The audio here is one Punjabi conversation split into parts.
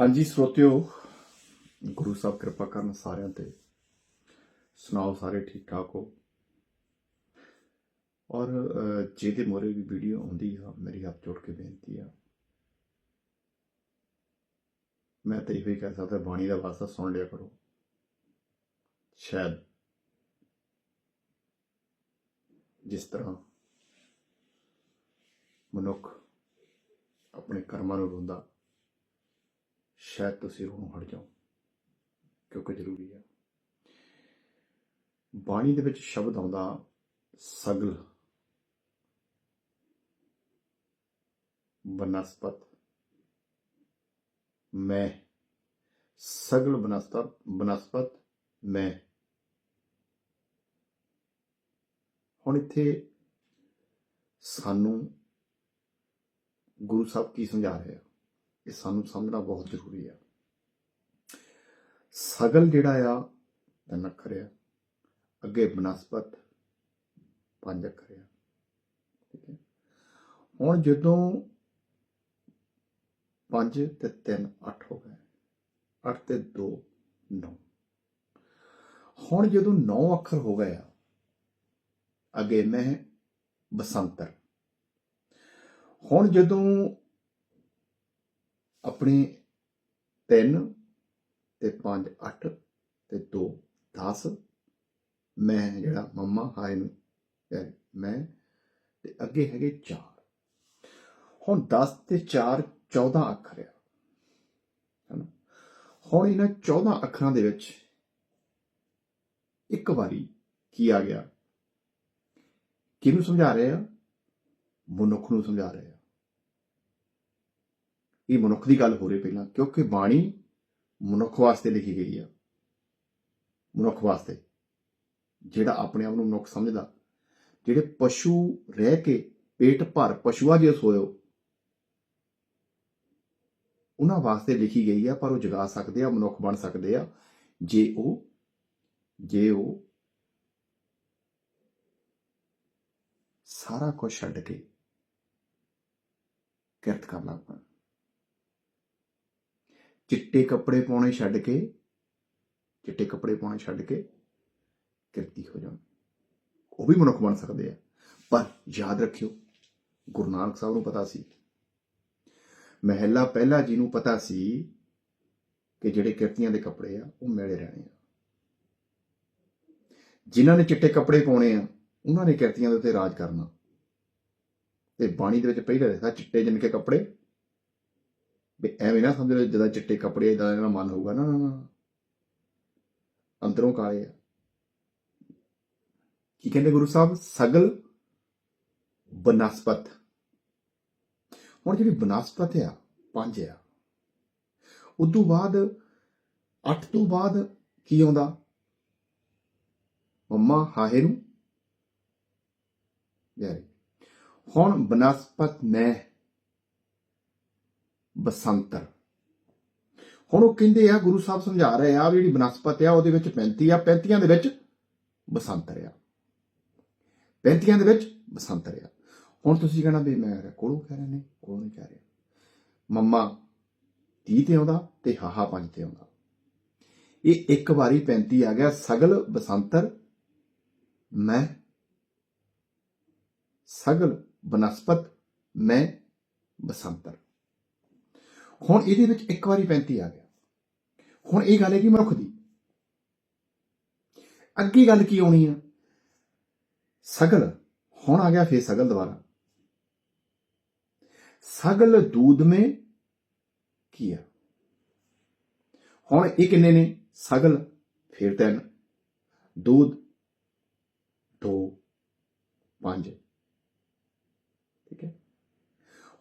ਹਾਂਜੀ ਸਰੋਤਿਓ ਗੁਰੂ ਸਾਹਿਬ ਕਿਰਪਾ ਕਰਨ ਸਾਰਿਆਂ ਤੇ। ਸੁਣਾਓ ਸਾਰੇ ਠੀਕ ਠਾਕ ਹੋ? ਔਰ ਜਿਹਦੇ ਮੋਰੇ ਵੀ ਵੀਡੀਓ ਆਉਂਦੀ ਆ, ਮੇਰੀ ਹੱਥ ਜੋੜ ਕੇ ਬੇਨਤੀ ਆ। ਮੈਂ ਤਾਂ ਇਹੋ ਹੀ ਕਹਿ ਸਕਦਾ, ਬਾਣੀ ਦਾ ਵਾਸਤਾ ਸੁਣ ਲਿਆ ਕਰੋ। ਸ਼ਾਇਦ ਜਿਸ ਤਰ੍ਹਾਂ ਮਨੁੱਖ ਆਪਣੇ ਕਰਮਾਂ ਨੂੰ ਰੋਂਦਾ ਸ਼ਾਇਦ ਤੁਸੀਂ ਰੋਣੋਂ ਹਟ ਜਾਓ, ਕਿਉਂਕਿ ਜ਼ਰੂਰੀ ਹੈ ਬਾਣੀ ਦੇ ਵਿੱਚ ਸ਼ਬਦ ਆਉਂਦਾ, ਸਗਲ। ਬਨਸਪਤ। ਮੈਂ। ਸਗਲ ਬਨਸਪਤ ਬਨਸਪਤ, ਮੈਂ। ਹੁਣ ਇੱਥੇ ਸਾਨੂੰ ਗੁਰੂ ਸਾਹਿਬ ਕੀ ਸਮਝਾ ਰਹੇ ਆ? ਇਹ ਸਾਨੂੰ ਸਮਝਣਾ ਬਹੁਤ ਜ਼ਰੂਰੀ ਆ ਸਗਲ ਜਿਹੜਾ ਆ, ਤਿੰਨ ਅੱਖਰ ਆ। ਅੱਗੇ ਬਨਸਪਤ, ਪੰਜ ਅੱਖਰ ਆ। ਠੀਕ ਹੈ। ਹੁਣ ਜਦੋਂ ਪੰਜ ਤੇ 3 8 ਹੋ ਗਏ 8 ਤੇ 2 9 ਹੁਣ ਜਦੋਂ 9 ਅੱਖਰ ਹੋ ਗਏ ਆ, ਅੱਗੇ ਮੈਂ ਬਸੰਤਰ। ਹੁਣ ਜਦੋਂ ਆਪਣੇ 3 ਤੇ 5 8 ਤੇ 2 10 ਮੈਂ ਜਿਹੜਾ ਮੰਮਾ, ਹਾਏ ਨੂੰ ਮੈਂ ਤੇ ਅੱਗੇ ਹੈਗੇ 4 ਹੁਣ 10 ਤੇ 4 14 ਅੱਖਰ ਆ। ਹਨਾ? ਹੁਣ ਇਹਨਾਂ 14 ਅੱਖਰਾਂ ਦੇ ਵਿੱਚ ਇੱਕ ਵਾਰੀ ਕੀ ਆ ਗਿਆ? ਕਿਹਨੂੰ ਸਮਝਾ ਰਹੇ ਆ? ਮਨੁੱਖ ਨੂੰ ਸਮਝਾ ਰਹੇ ਆ। ਇਹ ਮਨੁੱਖ ਦੀ ਗੱਲ ਹੋ ਰਹੀ ਪਹਿਲਾਂ, ਕਿਉਂਕਿ ਬਾਣੀ ਮਨੁੱਖ ਵਾਸਤੇ ਲਿਖੀ ਗਈ ਆ। ਮਨੁੱਖ ਵਾਸਤੇ। ਜਿਹੜਾ ਆਪਣੇ ਆਪ ਨੂੰ ਮਨੁੱਖ ਸਮਝਦਾ। ਜਿਹੜੇ ਪਸ਼ੂ ਰਹਿ ਕੇ ਪੇਟ ਭਰ ਪਸ਼ੂਆ ਜੇ ਸੋਇਓ, ਉਹਨਾਂ ਵਾਸਤੇ ਲਿਖੀ ਗਈ ਆ, ਪਰ ਉਹ ਜਗਾ ਸਕਦੇ ਆ, ਮਨੁੱਖ ਬਣ ਸਕਦੇ ਆ। ਜੇ ਉਹ ਜੇ ਉਹ ਸਾਰਾ ਕੁਝ ਛੱਡ ਕੇ ਕਿਰਤ ਕਰ ਲੱਗ ਪੈਣ। ਚਿੱਟੇ ਕੱਪੜੇ ਪਾਉਣੇ ਛੱਡ ਕੇ, ਚਿੱਟੇ ਕੱਪੜੇ ਪਾਉਣੇ ਛੱਡ ਕੇ ਕਿਰਤੀ ਹੋ ਜਾਣ। ਉਹ ਵੀ ਮਨੁੱਖ ਬਣ ਸਕਦੇ ਆ। ਪਰ ਯਾਦ ਰੱਖਿਓ, ਗੁਰੂ ਨਾਨਕ ਸਾਹਿਬ ਨੂੰ ਪਤਾ ਸੀ। ਮਹਿਲਾ ਪਹਿਲਾ ਜੀ ਨੂੰ ਪਤਾ ਸੀ ਕਿ ਜਿਹੜੇ ਕਿਰਤੀਆਂ ਦੇ ਕੱਪੜੇ ਆ, ਉਹ ਮੇਲੇ ਰਹਿਣੇ ਆ। ਜਿਨ੍ਹਾਂ ਨੇ ਚਿੱਟੇ ਕੱਪੜੇ ਪਾਉਣੇ ਆ, ਉਹਨਾਂ ਨੇ ਕਿਰਤੀਆਂ ਦੇ ਉੱਤੇ ਰਾਜ ਕਰਨਾ। ਤੇ ਬਾਣੀ ਦੇ ਵਿੱਚ ਪਹਿਲਾਂ ਲਿਖਿਆ, ਚਿੱਟੇ ਜਿਨ ਕੇ ਕੱਪੜੇ ਵੀ ਐਵੇਂ ਨਾ ਸਮਝ ਲਓ, ਜਿੱਦਾਂ ਚਿੱਟੇ ਕੱਪੜੇ ਇਦਾਂ ਦਾ ਮਨ ਹੋਊਗਾ। ਨਾ ਨਾ ਨਾ। ਅੰਦਰੋਂ ਕਾਲੇ ਆ। ਕੀ ਕਹਿੰਦੇ ਗੁਰੂ ਸਾਹਿਬ? ਸਗਲ ਬਨਸਪਤ। ਹੁਣ ਜਿਹੜੀ ਬਨਸਪਤ ਆ, ਪੰਜ ਆ, ਉਦੋਂ ਬਾਅਦ 8 ਤੋਂ ਬਾਅਦ ਕੀ ਆਉਂਦਾ? ਮੰਮਾ ਹਾਹੇ ਨੂੰ। ਯਾਰ। ਹੁਣ ਬਨਸਪਤ ਮੈਂ ਬਸੰਤਰ ਹੁਣ ਉਹ ਕਹਿੰਦੇ ਆ, ਗੁਰੂ ਸਾਹਿਬ ਸਮਝਾ ਰਹੇ ਆ ਵੀ ਜਿਹੜੀ ਬਨਸਪਤ ਆ, ਉਹਦੇ ਵਿੱਚ 35 ਆ 35 ਦੇ ਵਿੱਚ ਬਸੰਤਰ ਆ 35 ਦੇ ਵਿੱਚ ਬਸੰਤਰ ਆ ਹੁਣ ਤੁਸੀਂ ਕਹਿਣਾ ਵੀ ਮੈਂ ਕੋਲੋਂ ਕਹਿ ਰਹੇ ਨੇ, ਕੋਲੋਂ ਨਹੀਂ ਕਹਿ ਰਿਹਾ। ਮੰਮਾ 30 ਤੇ ਆਉਂਦਾ ਤੇ ਹਾਹਾ ਪੰਜ ਤੇ ਆਉਂਦਾ। ਇਹ ਇੱਕ ਵਾਰੀ 35 ਆ ਗਿਆ, ਸਗਲ ਬਸੰਤਰ ਮੈਂ, ਸਗਲ ਬਨਸਪਤ ਮੈਂ ਬਸੰਤਰ। ਹੁਣ ਇਹਦੇ ਵਿੱਚ ਇੱਕ ਵਾਰੀ 35 ਆ ਗਿਆ। ਹੁਣ ਇਹ ਗੱਲ ਹੈ ਕਿ ਮਨੁੱਖ ਦੀ। ਅੱਗੇ ਗੱਲ ਕੀ ਆਉਣੀ ਆ? ਸਗਲ, ਹੁਣ ਆ ਗਿਆ ਫੇਰ ਸਗਲ ਦੁਬਾਰਾ। ਸਗਲ ਦੂਧ ਮੇ ਕੀ ਆ ਹੁਣ ਇਹ ਕਿੰਨੇ ਨੇ? ਸਗਲ, ਫੇਰ ਤਿੰਨ। ਦੂਧ, ਦੋ, ਪੰਜ। ਠੀਕ ਹੈ?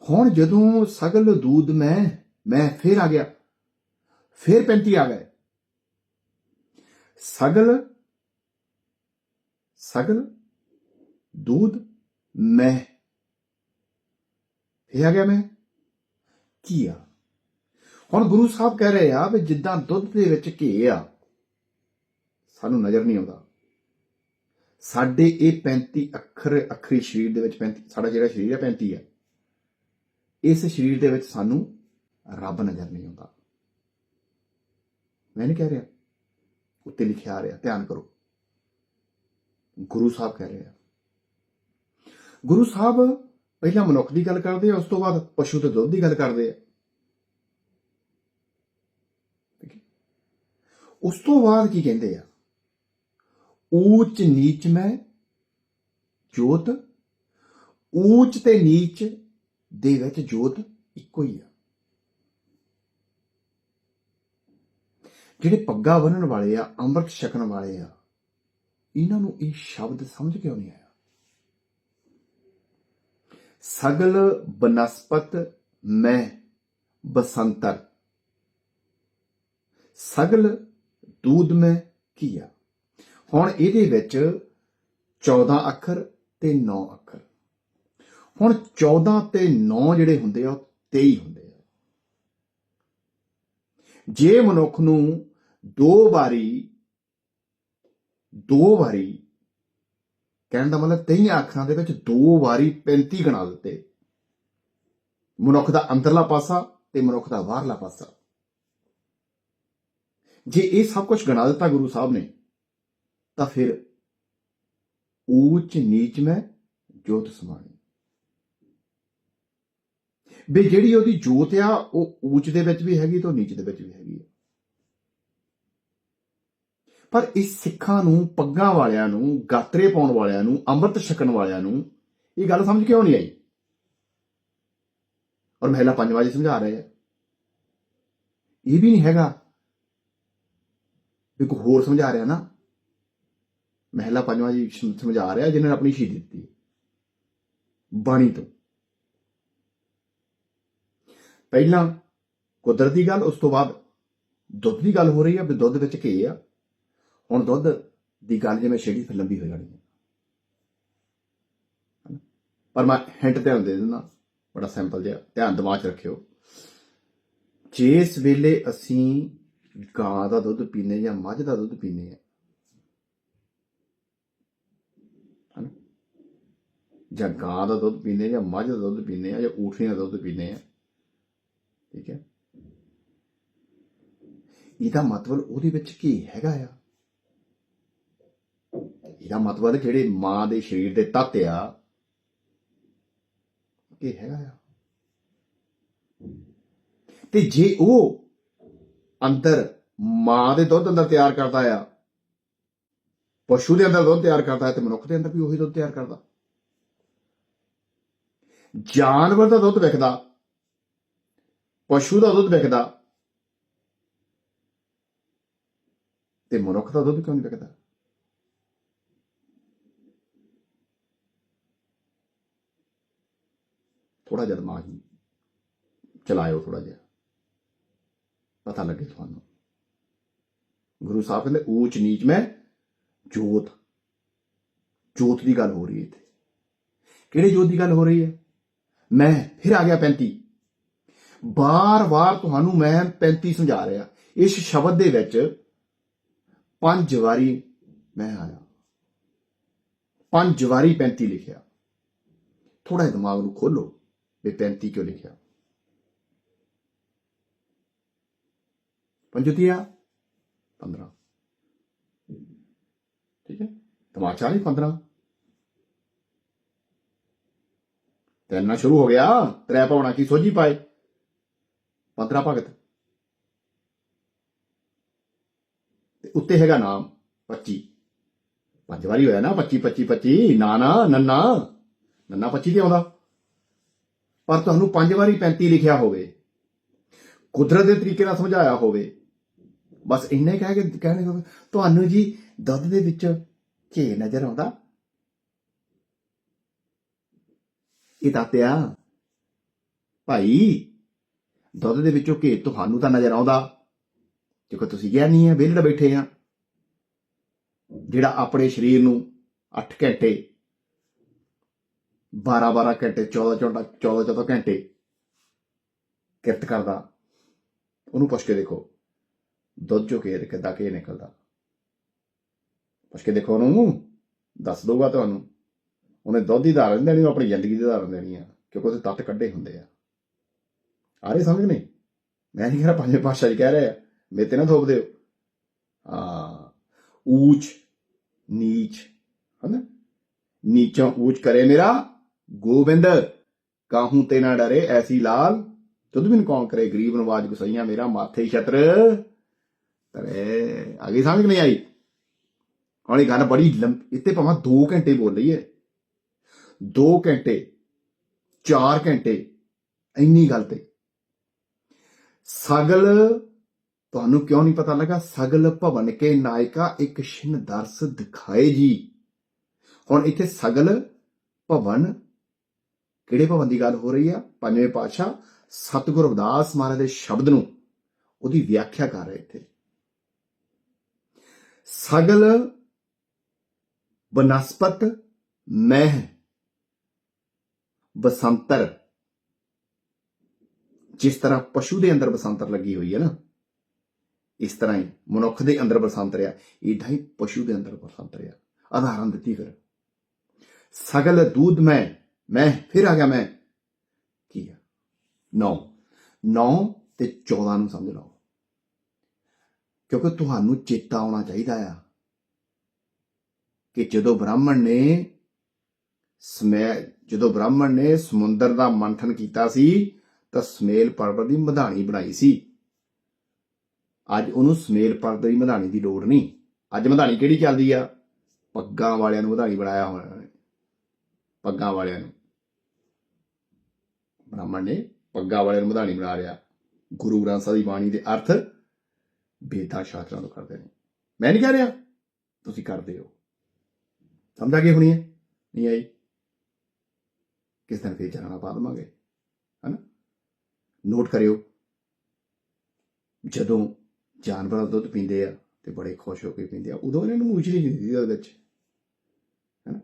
ਹੁਣ ਜਦੋਂ ਸਗਲ ਦੂਧ ਮੈਂ ਮੈਂ ਫੇਰ ਆ ਗਿਆ ਫੇਰ 35 ਆ ਗਏ ਸਗਲ ਸਗਲ दूध मैं ਇਹ ਆ ਗਿਆ ਮੈਂ ਕੀ ਆ ਹੁਣ ਗੁਰੂ ਸਾਹਿਬ ਕਹਿ ਰਹੇ ਆ ਵੀ ਜਿੱਦਾਂ ਦੁੱਧ ਦੇ ਵਿੱਚ ਘੀ ਆ ਸਾਨੂੰ ਨਜ਼ਰ ਨਹੀਂ ਆਉਂਦਾ ਸਾਡੇ ਇਹ 35 ਅੱਖਰ ਅੱਖਰੀ ਸਰੀਰ ਦੇ ਵਿੱਚ 35 ਸਾਡਾ ਜਿਹੜਾ ਸਰੀਰ ਹੈ 35 ਹੈ ਇਸ ਸਰੀਰ ਦੇ ਵਿੱਚ ਸਾਨੂੰ ਰੱਬ ਨਜ਼ਰ ਨਹੀਂ ਆਉਂਦਾ। ਮੈਂ ਨਹੀਂ ਕਹਿ ਰਿਹਾ। ਉੱਤੇ ਲਿਖਿਆ ਆ ਰਿਹਾ। ਧਿਆਨ ਕਰੋ। ਗੁਰੂ ਸਾਹਿਬ ਕਹਿ ਰਹੇ ਆ। ਗੁਰੂ ਸਾਹਿਬ ਪਹਿਲਾਂ ਮਨੁੱਖ ਦੀ ਗੱਲ ਕਰਦੇ ਆ, ਉਸ ਤੋਂ ਬਾਅਦ ਪਸ਼ੂ ਤੇ ਦੁੱਧ ਦੀ ਗੱਲ ਕਰਦੇ ਆ। ਉਸ ਤੋਂ ਬਾਅਦ ਕੀ ਕਹਿੰਦੇ ਆ? ਊਚ ਨੀਚ ਮੈਂ ਜੋਤ, ਊਚ ਤੇ ਨੀਚ ਦੇ ਵਿੱਚ ਜੋਤ ਇੱਕੋ ਹੀ ਆ। ਜਿਹੜੇ ਪੱਗਾ ਬੰਨਣ ਵਾਲੇ ਆ, ਅੰਮ੍ਰਿਤ ਛਕਣ ਵਾਲੇ ਆ, ਇਹਨਾਂ ਨੂੰ ਇਹ ਸ਼ਬਦ ਸਮਝ ਕਿਉਂ ਨਹੀਂ ਆਇਆ? ਸਗਲ ਬਨਸਪਤ ਮੈਂ ਬਸੰਤਰ। ਸਗਲ ਦੂਧ ਮੈਂ ਕੀਆ ਹੁਣ ਇਹਦੇ ਵਿੱਚ 14 ਅੱਖਰ ਤੇ 9 ਅੱਖਰ। ਹੁਣ 14 ਤੇ 9 ਜਿਹੜੇ ਹੁੰਦੇ ਆ, ਉਹ 23 ਹੁੰਦੇ ਆ। ਜੇ ਮਨੁੱਖ ਨੂੰ ਦੋ ਵਾਰੀ ਦੋ ਵਾਰੀ, ਕਹਿਣ ਦਾ ਮਤਲਬ 23 ਅੱਖਰਾਂ ਦੇ ਵਿੱਚ ਦੋ ਵਾਰੀ 35 ਗਣਾ ਦਿੱਤੇ। ਮਨੁੱਖ ਦਾ ਅੰਦਰਲਾ ਪਾਸਾ ਤੇ ਮਨੁੱਖ ਦਾ ਬਾਹਰਲਾ ਪਾਸਾ। ਜੇ ਇਹ ਸਭ ਕੁਝ ਗਣਾ ਦਿੱਤਾ ਗੁਰੂ ਸਾਹਿਬ ਨੇ, ਤਾਂ ਫਿਰ ਊਚ ਨੀਚ ਮੈਂ ਜੋਤ ਸਮਾਣੀ। ਵੀ ਜਿਹੜੀ ਉਹਦੀ ਜੋਤ ਆ, ਉਹ ਊਚ ਦੇ ਵਿੱਚ ਵੀ ਹੈਗੀ ਤੇ ਉਹ ਨੀਚ ਦੇ ਵਿੱਚ ਵੀ ਹੈਗੀ ਹੈ ਪਰ ਇਸ ਸਿੱਖਾਂ ਨੂੰ, ਪੱਗਾਂ ਵਾਲਿਆਂ ਨੂੰ, ਗਾਤਰੇ ਪਾਉਣ ਵਾਲਿਆਂ ਨੂੰ, ਅੰਮ੍ਰਿਤ ਛਕਣ ਵਾਲਿਆਂ ਨੂੰ ਇਹ ਗੱਲ ਸਮਝ ਕਿਉਂ ਨਹੀਂ ਆਈ? ਔਰ ਮਹਿਲਾ ਪੰਜ ਜੀ ਸਮਝਾ ਰਹੇ ਆ। ਇਹ ਵੀ ਨਹੀਂ ਹੈਗਾ ਇੱਕ ਹੋਰ ਸਮਝਾ ਰਿਹਾ ਨਾ। ਮਹਿਲਾ ਪੰਜਵਾਂ ਜੀ ਸਮਝਾ ਰਿਹਾ ਜਿਨ੍ਹਾਂ ਨੇ ਆਪਣੀ ਸ਼ਹੀਦੀ ਦਿੱਤੀ। ਬਾਣੀ ਤੋਂ। ਪਹਿਲਾਂ ਕੁਦਰਤੀ ਗੱਲ, ਉਸ ਤੋਂ ਬਾਅਦ ਦੁੱਧ ਦੀ ਗੱਲ ਹੋ ਰਹੀ ਹੈ ਵੀ ਦੁੱਧ ਵਿੱਚ ਘੀ ਆ ਹੁਣ ਦੁੱਧ ਦੀ ਗੱਲ ਜਿਵੇਂ ਛੇੜੀ ਫਿਰ ਲੰਬੀ ਹੋ ਜਾਣੀ ਹੈ ਹਨਾ? ਪਰ ਮੈਂ ਹਿੰਟ ਧਿਆਨ ਦੇ ਦਿੰਦਾ, ਬੜਾ ਸਿੰਪਲ ਜਿਹਾ, ਧਿਆਨ ਦਿਮਾਗ 'ਚ ਰੱਖਿਓ ਜਿਸ ਵੇਲੇ ਅਸੀਂ ਗਾਂ ਦਾ ਦੁੱਧ ਪੀਨੇ ਜਾਂ ਮੱਝ ਦਾ ਦੁੱਧ ਪੀਨੇ ਆ, ਹਨਾ? ਜਾਂ ਗਾਂ ਦਾ ਦੁੱਧ ਪੀਨੇ ਜਾਂ ਮੱਝ ਦਾ ਦੁੱਧ ਪੀਨੇ ਆ ਜਾਂ ਊਠੀ ਦਾ ਦੁੱਧ ਪੀਨੇ ਆ ਠੀਕ ਹੈ। ਇਹਦਾ ਮਤਲਬ ਉਹਦੇ ਵਿੱਚ ਕੀ ਹੈਗਾ ਆ? ਇਹਦਾ ਮਤਲਬ ਜਿਹੜੇ ਮਾਂ ਦੇ ਸਰੀਰ ਦੇ ਤੱਤ ਆ, ਕੀ ਹੈਗਾ ਆ? ਤੇ ਜੇ ਉਹ ਅੰਦਰ ਮਾਂ ਦੇ ਦੁੱਧ ਅੰਦਰ ਤਿਆਰ ਕਰਦਾ ਆ, ਪਸ਼ੂ ਦੇ ਅੰਦਰ ਦੁੱਧ ਤਿਆਰ ਕਰਦਾ ਹੈ ਤੇ ਮਨੁੱਖ ਦੇ ਅੰਦਰ ਵੀ ਉਹੀ ਦੁੱਧ ਤਿਆਰ ਕਰਦਾ। ਜਾਨਵਰ ਦਾ ਦੁੱਧ ਵਿਕਦਾ ਪਸ਼ੂ ਦਾ ਦੁੱਧ ਵਿਕਦਾ ਤੇ ਮਨੁੱਖ ਦਾ ਦੁੱਧ ਕਿਉਂ ਨਹੀਂ ਵਿਕਦਾ ਥੋੜਾ ਜਿਹਾ ਦਿਮਾਗ ਚਲਾਇਓ ਥੋੜਾ ਜਿਹਾ ਪਤਾ ਲੱਗੇ ਤੁਹਾਨੂੰ ਗੁਰੂ ਸਾਹਿਬ ਕਹਿੰਦੇ ਊਚ ਨੀਚ ਮੈਂ ਜੋਤ ਜੋਤ ਦੀ ਗੱਲ ਹੋ ਰਹੀ ਹੈ ਇੱਥੇ ਕਿਹੜੇ ਜੋਤ ਦੀ ਗੱਲ ਹੋ ਰਹੀ ਹੈ ਮੈਂ ਫਿਰ ਆ ਗਿਆ 35 ਬਾਰ-ਬਾਰ ਤੁਹਾਨੂੰ ਮੈਂ 35 ਸਮਝਾ ਰਿਹਾ। ਇਸ ਸ਼ਬਦ ਦੇ ਵਿੱਚ ਪੰਜ ਵਾਰੀ ਮੈਂ ਆਇਆ। ਪੰਜ ਵਾਰੀ 35 ਲਿਖਿਆ। ਥੋੜਾ ਜਿਹਾ ਦਿਮਾਗ ਨੂੰ ਖੋਲੋ ਵੀ 35 ਕਿਉਂ ਲਿਖਿਆ। ਪੰਜੁਤੀਆ 15 ਠੀਕ ਹੈ? ਦਿਮਾਗ ਚਾਲੀ 15 ਤੈਨਾਂ ਸ਼ੁਰੂ ਹੋ ਗਿਆ। ਤ੍ਰੈ ਪਾਉਣਾ ਕੀ ਸੋਝੀ ਪਾਏ। 15 ਭਗਤ। ਤੇ ਉੱਤੇ ਹੈਗਾ ਨਾਮ 25 ਪੰਜ ਵਾਰੀ ਹੋਇਆ ਨਾ 25 25 25 ਨਾ ਨੰਨਾ। ਨੰਨਾ 25 ਤੇ ਆਉਂਦਾ। ਪਰ ਤੁਹਾਨੂੰ ਪੰਜ ਵਾਰੀ 35 ਲਿਖਿਆ ਹੋਵੇ, ਕੁਦਰਤ ਦੇ ਤਰੀਕੇ ਨਾਲ ਸਮਝਾਇਆ ਹੋਵੇ, ਬਸ ਇੰਨਾ ਹੀ ਕਹਿ ਕੇ ਕਹਿਣੇ ਹੋਵੇ ਤੁਹਾਨੂੰ ਜੀ ਦੁੱਧ ਦੇ ਵਿੱਚ ਘੇ ਨਜ਼ਰ ਆਉਂਦਾ। ਇਹ ਤਾਂ ਪਿਆ ਭਾਈ ਦੁੱਧ ਦੇ ਵਿੱਚੋਂ ਘੇ ਤੁਹਾਨੂੰ ਤਾਂ ਨਜ਼ਰ ਆਉਂਦਾ। ਕਿਉਂਕਿ ਤੁਸੀਂ ਗਿਆ ਨਹੀਂ ਹੈ ਵਿਹਲੜ ਬੈਠੇ ਆ। ਜਿਹੜਾ ਆਪਣੇ ਸਰੀਰ ਨੂੰ 8 ਘੰਟੇ 12 12 ਘੰਟੇ 14 14 14 14 ਘੰਟੇ ਕਿਰਤ ਕਰਦਾ, ਉਹਨੂੰ ਪੁੱਛ ਕੇ ਦੇਖੋ। ਦੁੱਧ ਚੋਂ ਕੇ ਕਿੱਦਾਂ ਕੇ ਨਿਕਲਦਾ? ਪੁੱਛ ਕੇ ਦੇਖੋ ਉਹਨੂੰ, ਦੱਸ ਦਊਗਾ ਤੁਹਾਨੂੰ। ਉਹਨੇ ਦੁੱਧ ਦੀ ਧਾਰਨ ਦੇਣੀ, ਉਹ ਆਪਣੀ ਜ਼ਿੰਦਗੀ ਦੀ ਧਾਰਨ ਦੇਣੀ ਆ, ਕਿਉਂਕਿ ਉਹਦੇ ਤੱਤ ਕੱਢੇ ਹੁੰਦੇ ਆ। ਆ ਰਹੇ ਸਮਝ ਨਹੀਂ। ਮੈਂ ਨਹੀਂ ਕਿਹਾ ਪੰਜਵੇਂ ਪਾਤਸ਼ਾਹ ਜੀ ਕਹਿ ਰਹੇ ਆ, ਮੇਰੇ ਤੇ ਨਾ ਥੋਪ ਦਿਓ। ਆ ਊਚ, ਨੀਚ, ਹਨਾ? ਨੀਚੋਂ ਊਚ ਕਰੇ ਮੇਰਾ ਗੋਬਿੰਦ, ਕਾਹੂ ਤੇ ਨਾ ਡਰੇ ਐਸੀ ਲਾਲ, ਤੁਧ ਬਿਨ ਕੌਣ ਕਰੇ ਗਰੀਬ ਨਵਾਜ ਗੁਸਈਆ ਮੇਰਾ ਮਾਥੇ ਛਤਰ। ਤਰੇ ਆਗੇ ਸਮਝ ਨਹੀਂ ਆਈ? ਹੁਣ ਇਹ ਗੱਲ ਬੜੀ ਲੰਬ ਇੱਥੇ ਭਾਵੇਂ 2 ਘੰਟੇ ਬੋਲ ਲਈਏ। 2 ਘੰਟੇ 4 ਘੰਟੇ, ਇੰਨੀ ਗੱਲ ਤੇ। ਸਗਲ, ਤੁਹਾਨੂੰ ਕਿਉਂ ਨਹੀਂ ਪਤਾ ਲੱਗਾ? ਸਗਲ ਭਵਨ ਕੇ ਨਾਇਕਾ ਇੱਕ ਛਿਨ ਦਰਸ ਦਿਖਾਏ ਜੀ। ਹੁਣ ਇੱਥੇ ਸਗਲ ਭਵਨ ਕਿਹੜੇ ਭਵਨ ਦੀ ਗੱਲ ਹੋ ਰਹੀ ਆ? ਪੰਜਵੇਂ ਪਾਤਸ਼ਾਹ ਸਤਿਗੁਰੂ ਅਵਦਾਸ ਮਹਾਰਾਜ ਦੇ ਸ਼ਬਦ ਨੂੰ ਉਹਦੀ ਵਿਆਖਿਆ ਕਰ ਰਹੇ ਇੱਥੇ। ਸਗਲ ਬਨਸਪਤ ਮਹਿ ਬਸੰਤਰ ਜਿਸ ਤਰ੍ਹਾਂ ਪਸ਼ੂ ਦੇ ਅੰਦਰ ਬਸੰਤਰ ਲੱਗੀ ਹੋਈ ਹੈ ਨਾ, ਇਸ ਤਰ੍ਹਾਂ ਹੀ ਮਨੁੱਖ ਦੇ ਅੰਦਰ ਬਸੰਤਰ ਆ ਇਦਾਂ ਹੀ ਪਸ਼ੂ ਦੇ ਅੰਦਰ ਬਸੰਤਰ ਆ ਉਦਾਹਰਨ ਦਿੱਤੀ ਫਿਰ। ਸਗਲ ਦੂਧ ਮੈਂ ਮੈਂ, ਫਿਰ ਆ ਗਿਆ ਮੈਂ। ਕੀ ਆ? 9 9 ਤੇ 14 ਨੂੰ ਸਮਝ ਲਓ। ਕਿਉਂਕਿ ਤੁਹਾਨੂੰ ਚੇਤਾ ਆਉਣਾ ਚਾਹੀਦਾ ਆ ਕਿ ਜਦੋਂ ਬ੍ਰਾਹਮਣ ਨੇ ਸਮੈ ਜਦੋਂ ਬ੍ਰਾਹਮਣ ਨੇ ਸਮੁੰਦਰ ਦਾ ਮੰਥਨ ਕੀਤਾ ਸੀ ਤਾਂ ਸਮੇਲ ਪਰਬਤ ਦੀ ਮਧਾਣੀ ਬਣਾਈ ਸੀ। ਅੱਜ ਉਹਨੂੰ ਸਮੇਲ ਪਰਬਤ ਦੀ ਮਧਾਣੀ ਦੀ ਲੋੜ ਨਹੀਂ। ਅੱਜ ਮਧਾਣੀ ਕਿਹੜੀ ਚੱਲਦੀ ਆ? ਪੱਗਾਂ ਵਾਲਿਆਂ ਨੂੰ ਮਧਾਣੀ ਬਣਾਇਆ ਹੋਇਆ ਨੇ ਪੱਗਾਂ ਵਾਲਿਆਂ ਨੂੰ। ਬ੍ਰਾਹਮਣ ਨੇ ਪੱਗਾਂ ਵਾਲਿਆਂ ਨੂੰ ਮਧਾਣੀ ਬਣਾ ਲਿਆ। ਗੁਰੂ ਗ੍ਰੰਥ ਸਾਹਿਬ ਦੀ ਬਾਣੀ ਦੇ ਅਰਥ ਬੇਦਾ ਸ਼ਾਸਤਰਾਂ ਤੋਂ ਕਰਦੇ ਨੇ। ਮੈਂ ਨਹੀਂ ਕਹਿ ਰਿਹਾ, ਤੁਸੀਂ ਕਰਦੇ ਹੋ। ਸਮਝਾ ਆ ਗਈ ਹੋਣੀ ਹੈ? ਨਹੀਂ ਆਈ। ਕਿਸ ਦਿਨ ਫੇਰ ਜਾਣਾ ਪਾ ਦਵਾਂਗੇ ਹਨਾ ਨੋਟ ਕਰਿਓ। ਜਦੋਂ ਜਾਨਵਰ ਦੁੱਧ ਪੀਂਦੇ ਆ ਤੇ ਬੜੇ ਖੁਸ਼ ਹੋ ਕੇ ਪੀਂਦੇ ਆ, ਉਦੋਂ ਇਹਨਾਂ ਨੂੰ ਮੂਛ ਨਹੀਂ ਹੁੰਦੀ ਉਹਦੇ ਵਿੱਚ। ਹਨਾ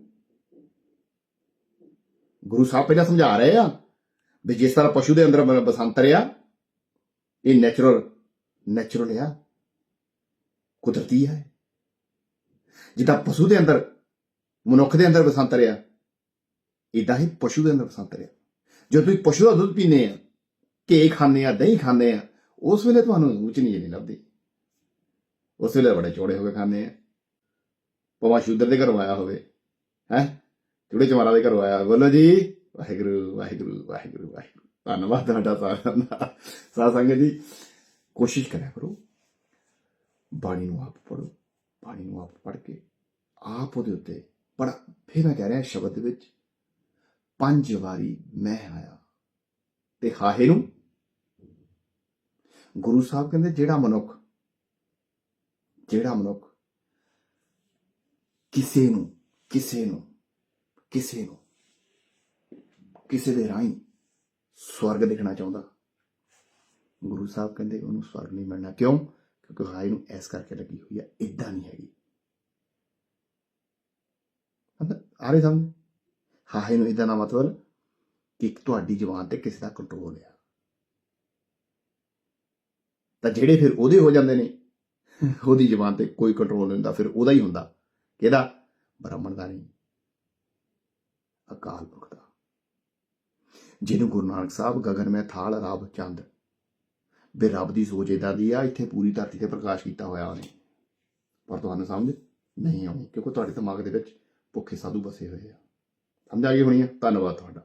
ਗੁਰੂ ਸਾਹਿਬ ਪਹਿਲਾਂ ਸਮਝਾ ਰਹੇ ਆ ਵੀ ਜਿਸ ਤਰ੍ਹਾਂ ਪਸ਼ੂ ਦੇ ਅੰਦਰ ਬ- ਬਸੰਤਰ ਆ ਇਹ ਨੈਚੁਰਲ ਨੈਚੁਰਲ ਆ ਕੁਦਰਤੀ ਹੈ। ਜਿੱਦਾਂ ਪਸ਼ੂ ਦੇ ਅੰਦਰ, ਮਨੁੱਖ ਦੇ ਅੰਦਰ ਬਸੰਤਰ ਆ ਇਦਾਂ ਹੀ ਪਸ਼ੂ ਦੇ ਅੰਦਰ ਬਸੰਤਰ ਆ ਜਦੋਂ ਤੁਸੀਂ ਪਸ਼ੂ ਦਾ ਦੁੱਧ ਪੀਂਦੇ ਆ ਘੇ ਖਾਂਦੇ ਆ, ਦਹੀਂ ਖਾਂਦੇ ਆ, ਉਸ ਵੇਲੇ ਤੁਹਾਨੂੰ ਉੱਚ ਨਹੀਂ ਨਹੀਂ ਲੱਭਦੀ। ਉਸ ਵੇਲੇ ਬੜੇ ਚੋੜੇ ਹੋ ਕੇ ਖਾਂਦੇ ਆ। ਪਵਾ ਸ਼ੂਦਰ ਦੇ ਘਰੋਂ ਆਇਆ ਹੋਵੇ, ਹੈ? ਚੁੜੇ ਚਮਾਰਾ ਦੇ ਘਰੋਂ ਆਇਆ ਬੋਲੋ ਜੀ, ਵਾਹਿਗੁਰੂ ਵਾਹਿਗੁਰੂ ਵਾਹਿਗੁਰੂ ਵਾਹਿਗੁਰੂ। ਧੰਨਵਾਦ ਤੁਹਾਡਾ ਸਾਰਿਆਂ ਦਾ। ਸਾਧ ਸੰਗਤ ਜੀ, ਕੋਸ਼ਿਸ਼ ਕਰਿਆ ਕਰੋ। ਬਾਣੀ ਨੂੰ ਆਪ ਪੜੋ ਬਾਣੀ ਨੂੰ ਆਪ ਪੜ ਕੇ ਆਪ ਉਹਦੇ ਉੱਤੇ ਪਰ ਫਿਰ ਮੈਂ ਕਹਿ ਰਿਹਾ ਸ਼ਬਦ ਦੇ ਵਿੱਚ, ਪੰਜ ਵਾਰੀ ਮੈਂ ਆਇਆ ਤੇ ਹਾਹੇ ਨੂੰ ਗੁਰੂ ਸਾਹਿਬ ਕਹਿੰਦੇ, ਜਿਹੜਾ ਮਨੁੱਖ ਜਿਹੜਾ ਮਨੁੱਖ ਕਿਸੇ ਨੂੰ ਕਿਸੇ ਨੂੰ ਕਿਸੇ ਨੂੰ, ਕਿਸੇ ਦੇ ਰਾਹੀਂ ਸਵਰਗ ਦੇਖਣਾ ਚਾਹੁੰਦਾ, ਗੁਰੂ ਸਾਹਿਬ ਕਹਿੰਦੇ ਉਹਨੂੰ ਸਵਰਗ ਨਹੀਂ ਮਿਲਣਾ। ਕਿਉਂ? ਕਿਉਂਕਿ ਹਾਏ ਨੂੰ ਐਸ ਕਰਕੇ ਲੱਗੀ ਹੋਈ ਹੈ ਇਦਾਂ ਨਹੀਂ ਹੈਗੀ। ਆ ਰਹੇ ਸਮਝ ਹਾਏ ਨੂੰ ਇਦਾਂ ਦਾ ਮਤਲਬ ਕਿ ਤੁਹਾਡੀ ਜ਼ੁਬਾਨ ਤੇ ਕਿਸੇ ਦਾ ਕੰਟਰੋਲ ਆ। ਤਾਂ ਜਿਹੜੇ ਫਿਰ ਉਹਦੇ ਹੋ ਜਾਂਦੇ ਨੇ, ਉਹਦੀ ਜਬਾਨ ਤੇ ਕੋਈ ਕੰਟਰੋਲ ਨਹੀਂ ਹੁੰਦਾ, ਫਿਰ ਉਹਦਾ ਹੀ ਹੁੰਦਾ। ਕਿਹਦਾ? ਬ੍ਰਾਹਮਣ ਦਾ ਨਹੀਂ। ਅਕਾਲ ਪੁਰਖ ਦਾ। ਜਿਹਨੂੰ ਗੁਰੂ ਨਾਨਕ ਸਾਹਿਬ, ਗਗਨ ਮੈਂ ਥਾਲ, ਰੱਬ, ਚੰਦ। ਵੀ ਰੱਬ ਦੀ ਸੋਚ ਏਦਾਂ ਦੀ ਆ, ਇੱਥੇ ਪੂਰੀ ਧਰਤੀ ਤੇ ਪ੍ਰਕਾਸ਼ ਕੀਤਾ ਹੋਇਆ ਉਹਨੇ। ਪਰ ਤੁਹਾਨੂੰ ਸਮਝ? ਨਹੀਂ ਆਉਣੀ, ਕਿਉਂਕਿ ਤੁਹਾਡੇ ਦਿਮਾਗ ਦੇ ਵਿੱਚ ਭੁੱਖੇ ਸਾਧੂ ਬਸੇ ਹੋਏ ਆ। ਸਮਝ ਆ ਗਈ ਹੋਣੀ ਆ? ਧੰਨਵਾਦ ਤੁਹਾਡਾ।